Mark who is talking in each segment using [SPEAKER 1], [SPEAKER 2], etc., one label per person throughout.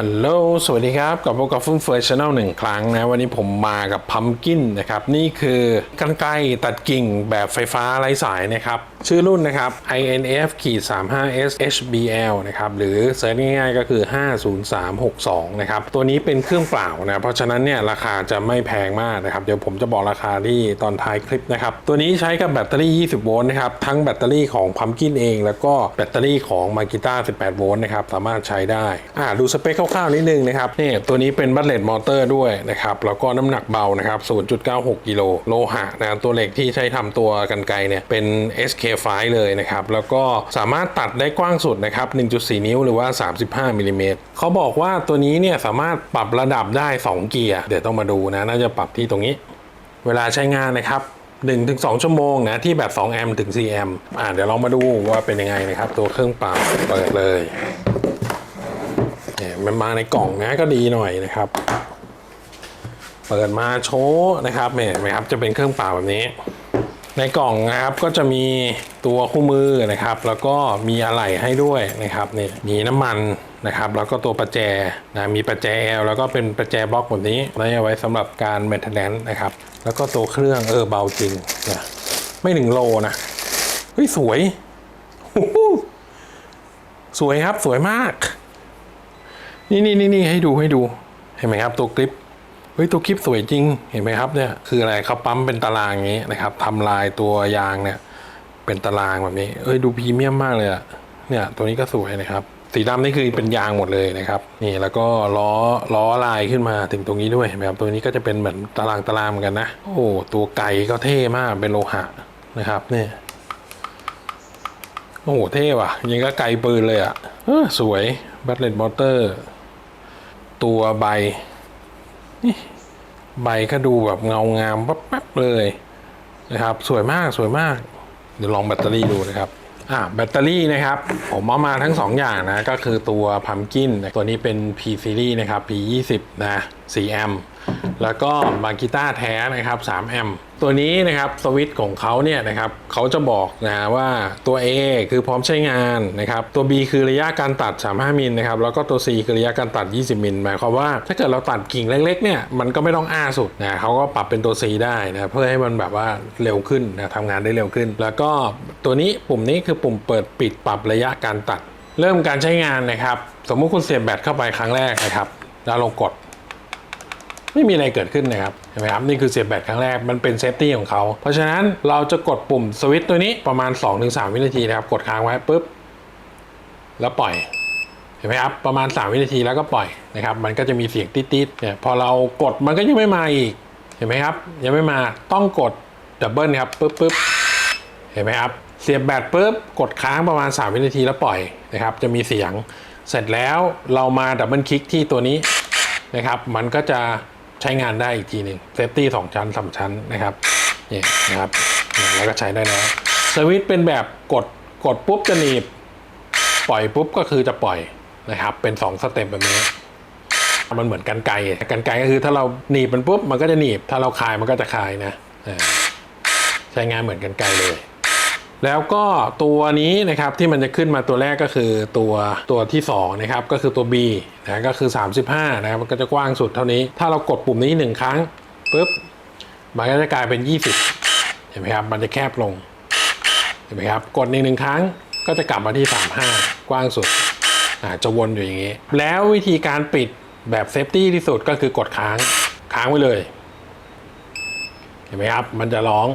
[SPEAKER 1] ฮัลโหล สวัสดีครับกลับพบกับฟุ้งเฟือยชาแนลหนึ่งครั้งนะ วันนี้ผมมากับพัมกินนะครับ นี่คือกันไกรตัดกิ่งแบบไฟฟ้าไร้สายนะครับ ชื่อรุ่นนะครับ INF 35S HBL นะครับ หรือเซิร์ชง่ายๆก็คือ 50362 นะครับ ตัวนี้เป็นเครื่องเปล่านะ เพราะฉะนั้นเนี่ยราคาจะไม่แพงมากนะครับ เดี๋ยวผมจะบอกราคาที่ตอนท้ายคลิปนะครับ ตัวนี้ใช้กับแบตเตอรี่ 20 โวลต์นะครับ ทั้งแบตเตอรี่ของพัมกินเอง แล้วก็แบตเตอรี่ของมากิต้า18 โวลต์นะครับ สามารถใช้ได้อ่าดูสเปคคร่าวๆนิดนึงนะครับนี่ตัวนี้เป็นบัตเลตมอเตอร์ด้วยนะครับแล้วก็น้ำหนักเบานะครับ0.96กิโลโลหะนะตัวเหล็กที่ใช้ทำตัวกันไกรเนี่ยเป็น SK5 เลยนะครับ แล้วก็สามารถตัดได้กว้างสุดนะครับ 1.4 นิ้วหรือว่า 35มิลลิเมตรเขาบอกว่าตัวนี้เนี่ยสามารถปรับระดับได้ 2 เกียร์ เดี๋ยวต้องมาดูนะ น่าจะปรับที่ตรงนี้ เวลาใช้งานนะครับ1-2 ชั่วโมงนะ ที่แบบ 2 แอมป์ถึง 4 แอมป์อ่าเดี๋ยวลองมาดูว่าเป็นยังไงนะครับ ตัวเครื่องเป่าเปิดเลยเนี่ยมันมาในกล่องนะก็ดีหน่อยนะครับเปิดมาโชว์นะครับเห็นไหมครับจะเป็นเครื่องเป่าแบบนี้ ในกล่องนะครับก็จะมีตัวคู่มือนะครับ แล้วก็มีอะไหล่ให้ด้วยนะครับนี่มีน้ำมันนะครับ แล้วก็ตัวประแจนะมีประแจ L แล้วก็เป็นประแจบล็อกแบบนี้ไว้เอาไว้สำหรับการแมนเทนแนนนะครับ แล้วก็ตัวเครื่องเออเบาจริงนี่ยไม่ถึงโลนะเฮ้ยสวยโอ้โหสวยครับสวยมากนี่นี่นี่นี่ให้ดูให้ดูเห็นไหมครับตัวคลิป เฮ้ยตัวคลิปสวยจริงเห็นไหมครับเนี่ยคืออะไรเขาปั๊มเป็นตารางอย่างนี้นะครับทำลายตัวยางเนี่ย เป็นตารางแบบนี้ เอ้ยดูพรีเมียมมากเลยอะเนี่ย ตัวนี้ก็สวยนะครับ สีดำนี่คือเป็นยางหมดเลยนะครับ นี่แล้วก็ล้อล้อลายขึ้นมาถึงตรงนี้ด้วยเห็นไหมครับตัวนี้ก็จะเป็นเหมือนตารางตารางเหมือนกันนะโอ้ตัวไก่ก็เท่มากเป็นโลหะนะครับเนี่ยโอ้โหเท่ว่ะยังก็ไกลปืนเลยอะเออสวยแบตเลตมอเตอร์ ตัวใบ ใบก็ดูแบบเงางามปั๊บๆเลยนะครับ สวยมากสวยมาก เดี๋ยวลองแบตเตอรี่ดูนะครับอ่าแบตเตอรี่นะครับ ผมเอามาทั้ง 2 อย่างนะ ก็คือตัวพัมกินตัวนี้เป็น P series นะครับ P 20นะ4แอมป์แล้วก็มากิต้าแท้นะครับ3แอมป์ ตัวนี้นะครับสวิตช์ของเขาเนี่ยนะครับเขาจะบอกนะว่าตัว A คือพร้อมใช้งานนะครับตัว B คือระยะการตัด 35 มิลนะครับแล้วก็ตัว C คือระยะการตัด 20 มิลหมายความว่าถ้าเกิดเราตัดกิ่งเล็กๆเนี่ยมันก็ไม่ต้องอ้าสุดนะเขาก็ปรับเป็นตัว C ได้นะเพื่อให้มันแบบว่าเร็วขึ้นนะทำงานได้เร็วขึ้น แล้วก็ตัวนี้ปุ่มนี้คือปุ่มเปิดปิดปรับระยะการตัด เริ่มการใช้งานนะครับ สมมุติคุณเสียบแบตเข้าไปครั้งแรกนะครับแล้วลงกด ไม่มีอะไรเกิดขึ้นนะครับเห็นไหมครับนี่คือเสียบแบตครั้งแรกมันเป็นเซฟตี้ของเขา เพราะฉะนั้นเราจะกดปุ่มสวิตช์ตัวนี้ประมาณ 2-3 วินาทีนะครับ กดค้างไว้ปุ๊บ แล้วปล่อยเห็นไหมครับประมาณ 3 วินาทีแล้วก็ปล่อยนะครับมันก็จะมีเสียงติ๊ดๆเนี่ยพอเรากดมันก็ยังไม่มาอีกเห็นไหมครับ ยังไม่มาต้องกดดับเบิลครับปุ๊บปุ๊บเห็นไหมครับเสียบแบตปุ๊บกดค้างประมาณ 3 วินาทีแล้วปล่อยนะครับ จะมีเสียงเสร็จแล้วเรามาดับเบิลคลิกที่ตัวนี้นะครับ มันก็จะ ใช้งานได้อีกทีหนึ่งเซฟตี้สองชั้นสามชั้นนะครับนี่นะครับนี่แล้วก็ใช้ได้แล้วสวิตช์เป็นแบบกดกดปุ๊บจะหนีบ ปล่อยปุ๊บก็คือจะปล่อยนะครับ เป็น2สเต็ปแบบนี้มันเหมือนกันไกรกันไกรก็คือถ้าเราหนีบมันปุ๊บมันก็จะหนีบ ถ้าเราคลายมันก็จะคลายนะใช้งานเหมือนกันไกรเลย แล้วก็ตัวนี้นะครับที่มันจะขึ้นมาตัวแรกก็คือตัวตัวที่2นะครับก็คือตัว B นะก็คือ 35นะครับมันก็จะกว้างสุดเท่านี้ ถ้าเรากดปุ่มนี้ 1 ครั้งปุ๊บมันก็จะกลายเป็น 20 เห็นไหมครับมันจะแคบลง เห็นไหมครับกดอีกหนึ่งครั้งก็จะกลับมาที่ 35 กว้างสุดอ่าจะวนอยู่อย่างนี้ แล้ววิธีการปิดแบบเซฟตี้ที่สุดก็คือกดค้างค้างไว้เลย เห็นไหมครับมันจะร้อง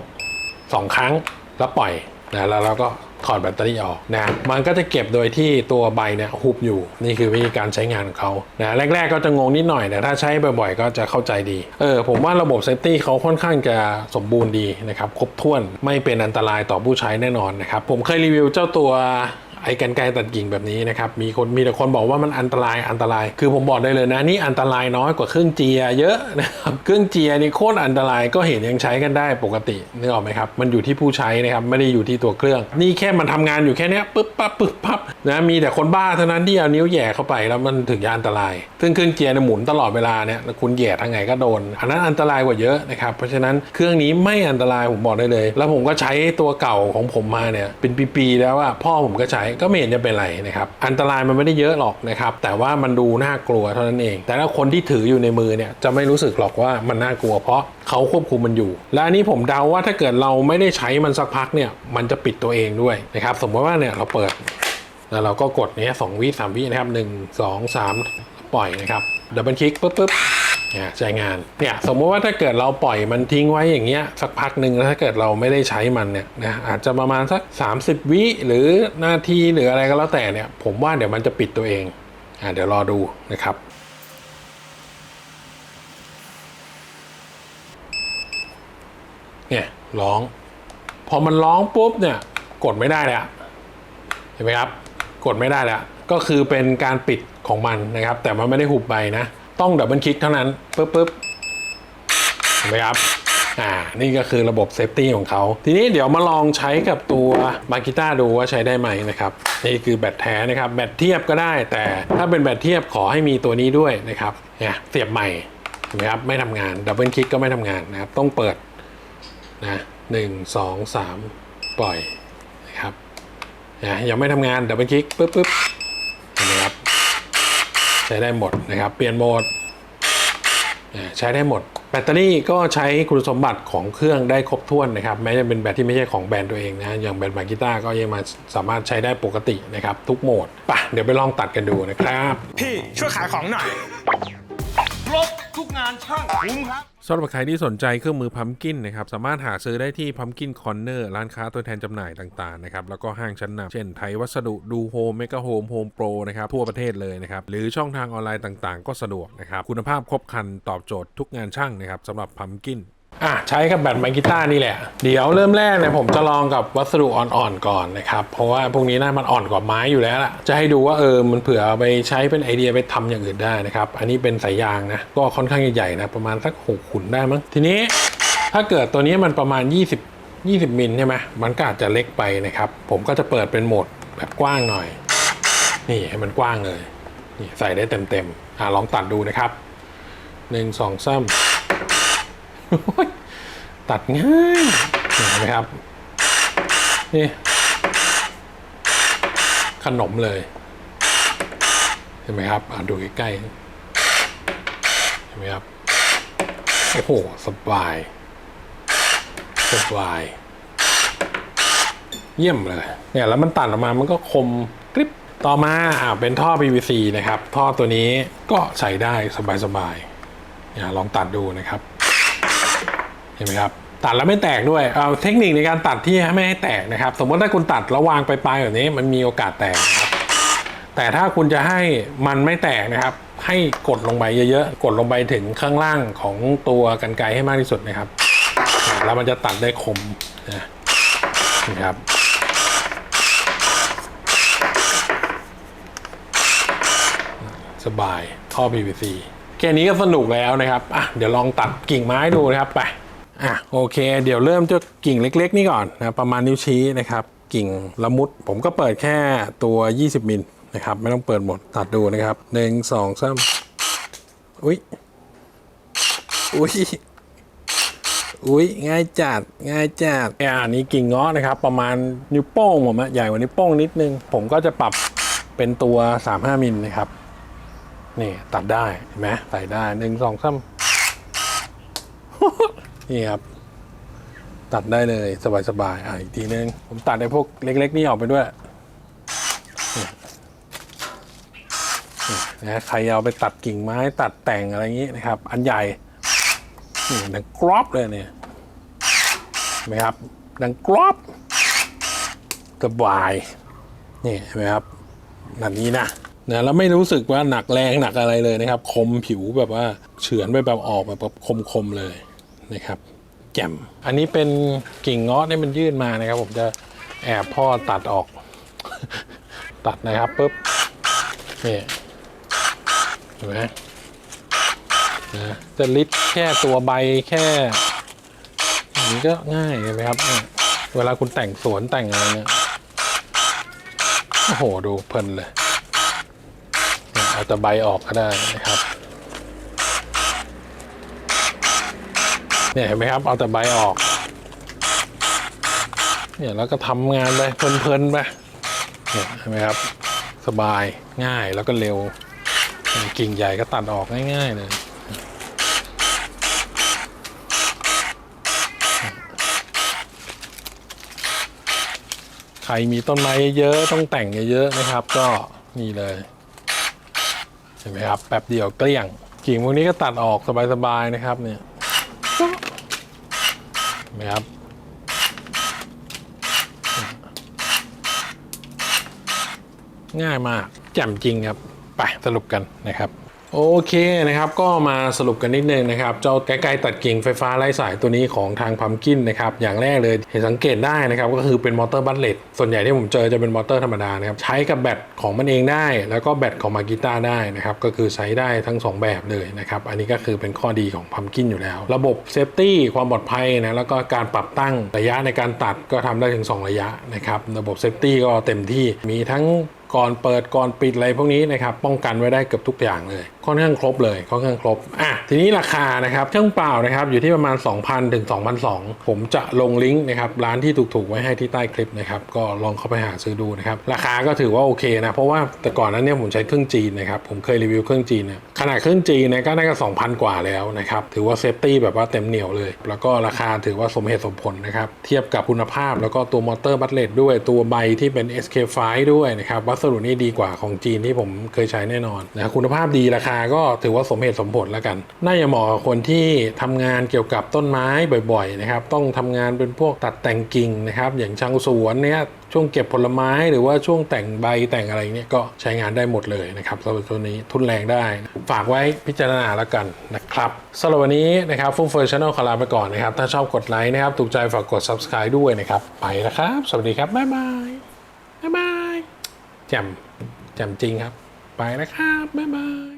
[SPEAKER 1] 2 ครั้งแล้วปล่อย นะแล้วเราก็ถอดแบตเตอรี่ออกนะมันก็จะเก็บโดยที่ตัวใบเนี่ยหุบอยู่นี่คือวิธีการใช้งานของเขานะแรก ๆ ก็จะงงนิดหน่อยแต่ถ้าใช้บ่อยๆ ก็จะเข้าใจดีเออผมว่าระบบเซฟตี้เขาค่อนข้างจะสมบูรณ์ดีนะครับครบถ้วนไม่เป็นอันตรายต่อผู้ใช้แน่นอนนะครับผมเคยรีวิวเจ้าตัว ไอ้กันไกรตัดกิ่งแบบนี้นะครับมีคนมีแต่คนบอกว่ามันอันตรายอันตราย คือผมบอกได้เลยนะนี่อันตรายน้อยกว่าเครื่องเจีย เยอะนะครับเครื่องเจียนี่โคตรอันตรายก็เห็นยังใช้กันได้ปกตินึกออกไหมครับมันอยู่ที่ผู้ใช้นะครับไม่ได้อยู่ที่ตัวเครื่อง นี่แค่มันทำงานอยู่แค่นี้ปึ๊บปั๊บปึ๊บปั๊บนะมีแต่คนบ้าเท่านั้นที่เอานิ้วแย่เข้าไปแล้วมันถึงจะอันตราย ซึ่งเครื่องเจียเนี่ยหมุนตลอดเวลาเนี่ยคุณแย่ทางไหนก็โดน อันนั้นอันตรายกว่าเยอะนะครับเพราะฉะนั้นเครื่องนี้ไม่อันตรายผมบอกได้เลย แล้วผมก็ใช้ตัวเก่าของผมมาเนี่ยเป็นปีๆแล้วอะพ่อผมก็ใช้ก็ไม่เห็นจะเป็นไรนะครับ อันตรายมันไม่ได้เยอะหรอกนะครับ แต่ว่ามันดูน่ากลัวเท่านั้นเอง แต่ถ้าคนที่ถืออยู่ในมือเนี่ยจะไม่รู้สึกหรอกว่ามันน่ากลัวเพราะเขาควบคุมมันอยู่ และอันนี้ผมเดาว่าถ้าเกิดเราไม่ได้ใช้มันสักพักเนี่ยมันจะปิดตัวเองด้วยนะครับ สมมติว่าเนี่ยเราเปิดแล้วเราก็กดเนี้ยสองวิสามวินะครับหนึ่งสองสามปล่อยนะครับดับเบิลคลิกปุ๊บปุ๊บ เนี่ยใช้งานเนี่ยสมมติว่าถ้าเกิดเราปล่อยมันทิ้งไว้อย่างเงี้ยสักพักหนึ่งแล้วถ้าเกิดเราไม่ได้ใช้มันเนี่ยนะอาจจะประมาณสัก 30 วิหรือนาทีหรืออะไรก็แล้วแต่เนี่ยผมว่าเดี๋ยวมันจะปิดตัวเองอ่าเดี๋ยวรอดูนะครับเนี่ยร้อง พอมันร้องปุ๊บเนี่ยกดไม่ได้แล้วเห็นไหมครับ กดไม่ได้แล้วก็คือเป็นการปิดของมันนะครับ แต่มันไม่ได้หุบไปนะ ต้องดับเบิลคลิกเท่านั้นปุ๊บปุ๊บเห็นไหมครับอ่านี่ก็คือระบบเซฟตี้ของเขา ทีนี้เดี๋ยวมาลองใช้กับตัวมากิต้าดูว่าใช้ได้ไหมนะครับนี่คือแบตแท้นะครับ แบตเทียบก็ได้ แต่ถ้าเป็นแบตเทียบขอให้มีตัวนี้ด้วยนะครับเนี่ยเสียบใหม่เห็นไหมครับไม่ทำงานดับเบิลคลิกก็ไม่ทำงานนะครับ ต้องเปิดนะหนึ่งสองสามปล่อยนะครับนะยังไม่ทำงานดับเบิลคลิกปุ๊บปุ๊บเห็นไหมครับใช้ได้หมดนะครับ เปลี่ยนโหมดอ่าใช้ได้หมด แบตเตอรี่ก็ใช้คุณสมบัติของเครื่องได้ครบถ้วนนะครับ แม้จะเป็นแบตที่ไม่ใช่ของแบรนด์ตัวเองนะอย่างแบรนด์มากิต้าก็ยังมาสามารถใช้ได้ปกตินะครับ ทุกโหมดไปะเดี๋ยวไปลองตัดกันดูนะครับ
[SPEAKER 2] พี่ช่วยขายของหน่อย ครบทุกงานช่างคุ้มครับ
[SPEAKER 1] สำหรับใครที่สนใจเครื่องมือพัมกินนะครับสามารถหาซื้อได้ที่พัมกินคอนเนอร์ร้านค้าตัวแทนจำหน่ายต่างๆนะครับแล้วก็ห้างชั้นนำเช่นไทยวัสดุดูโฮมเมกะโฮมโฮมโปรนะครับทั่วประเทศเลยนะครับหรือช่องทางออนไลน์ต่างๆ ก็สะดวกนะครับคุณภาพครบครันตอบโจทย์ทุกงานช่างนะครับสำหรับพัมกิน อะใช้กับแบตไมกีต้านี่แหละ เดี๋ยวเริ่มแรกเนี่ยผมจะลองกับวัสดุอ่อนๆก่อนนะครับ เพราะว่าพวกนี้น่ามันอ่อนกว่าไม้อยู่แล้วล่ะ จะให้ดูว่าเออมันเผื่อเอาไปใช้เป็นไอเดียไปทำอย่างอื่นได้นะครับ อันนี้เป็นสายยางนะ ก็ค่อนข้างใหญ่ๆนะ ประมาณสักหกขุนได้มั้ง ทีนี้ถ้าเกิดตัวนี้มันประมาณ 20 20มิลใช่ไหมมันก็อาจจะเล็กไปนะครับ ผมก็จะเปิดเป็นโหมดแบบกว้างหน่อย นี่ให้มันกว้างเลย นี่ใส่ได้เต็มๆอะลองตัดดูนะครับหนึ่งสองสาม ตัดง่ายเห็นไหมครับ นี่ ขนมเลย เห็นไหมครับอ่าดูใกล้ๆเห็นไหมครับ โอ้โห สบาย สบาย เยี่ยมเลย เนี่ย แล้วมันตัดออกมามันก็คมกริบต่อมาอ่าเป็นท่อ PVC นะครับ ท่อตัวนี้ก็ใส่ได้สบายๆเนี่ยลองตัดดูนะครับ ห็นไหมครับตัดแล้วไม่แตกด้วยเอาเทคนิคในการตัดที่ไม่ให้แตกนะครับ สมมติถ้าคุณตัดแล้ววางไปลายๆแบบนี้มันมีโอกาสแตกนะครับแต่ถ้าคุณจะให้มันไม่แตกนะครับ ให้กดลงไปเยอะๆ กดลงไปถึงข้างล่างของตัวกันไกรให้มากที่สุดนะครับ แล้วมันจะตัดได้คมนะนะครับสบายท่อ PVC แค่นี้ก็สนุกแล้วนะครับอะเดี๋ยวลองตัดกิ่งไม้ดูนะครับไป อะโอเค เดี๋ยวเริ่มจากกิ่งเล็ก ๆ นี่ก่อนนะประมาณนิ้วชี้นะครับกิ่งละมุด ผมก็เปิดแค่ตัว 20 มิลนะครับ ไม่ต้องเปิดหมดตัดดูนะครับหนึ่งสองสามอุ้ยอุ้ยอุ้ยง่ายจัดง่ายจัดอ่านี้กิ่งเงาะนะครับ ประมาณนิ้วโป้งผมอะใหญ่กว่านิ้วโป้งนิดนึง ผมก็จะปรับเป็นตัว 35มิลนะครับนี่ตัดได้เห็นไหมใส่ได้หนึ่งสองสาม นี่ครับ ตัดได้เลยสบายๆอะอีกทีนึง ผมตัดไอ้พวกเล็ก ๆ นี่ออกไปด้วยนะใครเอาไปตัดกิ่งไม้ตัดแต่งอะไรอย่างนี้นะครับ อันใหญ่นี่ดังกรอบเลยเนี่ยเห็นไหมครับ ดังกรอบสบายนี่เห็นไหมครับแบบนี้นะนะแล้วไม่รู้สึกว่าหนักแรงหนักอะไรเลยนะครับ คมผิวแบบว่าเฉือนไปแบบออกแบบคมๆเลย นะครับ แจ่ม อันนี้เป็นกิ่งเงาะที่มันยื่นมานะครับ ผมจะแอบพ่อตัดออก ตัดนะครับปุ๊บนี่เห็นไหมนะจะลิดแค่ตัวใบแค่อย่างนี้ก็ง่ายเห็นไหมครับ เวลาคุณแต่งสวนแต่งอะไรเนี่ยโอ้โหดูเพลินเลย เอาแต่ใบออกก็ได้นะครับ เนี่ยเห็นไหมครับ เอาแต่ใบออก เนี่ยแล้วก็ทำงานไปเพลินๆไปเนี่ยเห็นไหมครับ สบายง่ายแล้วก็เร็ว กิ่งใหญ่ก็ตัดออกง่ายๆเลยใครมีต้นไม้เยอะต้องแต่งเยอะๆนะครับ ก็นี่เลยเห็นไหมครับแป๊บเดียวเกลี้ยงกิ่งพวกนี้ก็ตัดออกสบายๆนะครับเนี่ย นไหมครับง่ายมากแจ่มจริงครับ ไปสรุปกันนะครับ โอเคนะครับก็มาสรุปกันนิดนึงนะครับ เจ้าใกลๆตัดกิ่งไฟฟ้าไร้สายตัวนี้ของทางพัมกินนะครับ อย่างแรกเลยเห็นสังเกตได้นะครับ ก็คือเป็นมอเตอร์บัตเลตส่วนใหญ่ที่ผมเจอจะเป็นมอเตอร์ธรรมดานะครับ ใช้กับแบตของมันเองได้ แล้วก็แบตของมากิต้าได้นะครับ ก็คือใช้ได้ทั้ง 2 แบบเลยนะครับ อันนี้ก็คือเป็นข้อดีของพัมกินอยู่แล้ว ระบบเซฟตี้ความปลอดภัยนะแล้วก็การปรับตั้งระยะในการตัดก็ทำได้ถึง 2 ระยะนะครับระบบเซฟตี้ก็เต็มที่มีทั้ง ก่อนเปิดก่อนปิดอะไรพวกนี้นะครับป้องกันไว้ได้เกือบทุกอย่างเลย ค่อนข้างครบเลยค่อนข้างครบอะทีนี้ราคานะครับเครื่องเปล่านะครับอยู่ที่ประมาณ 2,000ถึง2,200ผมจะลงลิงก์นะครับร้านที่ถูกๆไว้ให้ที่ใต้คลิปนะครับก็ลองเข้าไปหาซื้อดูนะครับราคาก็ถือว่าโอเคนะเพราะว่าแต่ก่อนนั้นเนี่ยผมใช้เครื่องจีนนะครับผมเคยรีวิวเครื่องจีนเนี่ยขนาดเครื่องจีนเนี่ยก็น่าจะ2,000 กว่าแล้วนะครับถือว่าเซฟตี้แบบว่าเต็มเหนียวเลย แล้วก็ราคาถือว่าสมเหตุสมผลนะครับเทียบกับคุณภาพแล้วก็ตัวมอเตอร์บัตเลตด้วยตัวใบที่เป็น SK5 ด้วยนะครับวัสดุนี่ดีกว่าของจีนที่ผมเคยใช้แน่นอนนะคุณภาพดีราคาก็ถือว่าสมเหตุสมผลแล้วกัน น่าจะเหมาะกับคนที่ทำงานเกี่ยวกับต้นไม้บ่อยๆนะครับต้องทำงานเป็นพวกตัดแต่งกิ่งนะครับอย่างช่างสวนเนี่ยช่วงเก็บผลไม้หรือว่าช่วงแต่งใบแต่งอะไรเนี่ยก็ใช้งานได้หมดเลยนะครับสำหรับตัวนี้ทุนแรงได้ ฝากไว้พิจารณาแล้วกันนะครับสำหรับวันนี้นะครับฟุ้งเฟอร์ช n นลขอลาไปก่อนนะครับ ถ้าชอบกดไลค์นะครับถูกใจฝากกด subscribe ด้วยนะครับ ไปแล้วครับ สวัสดีครับ บ๊ายบาย แจ่มแจ่มจริงครับ ไปแล้วครับ บ๊ายบาย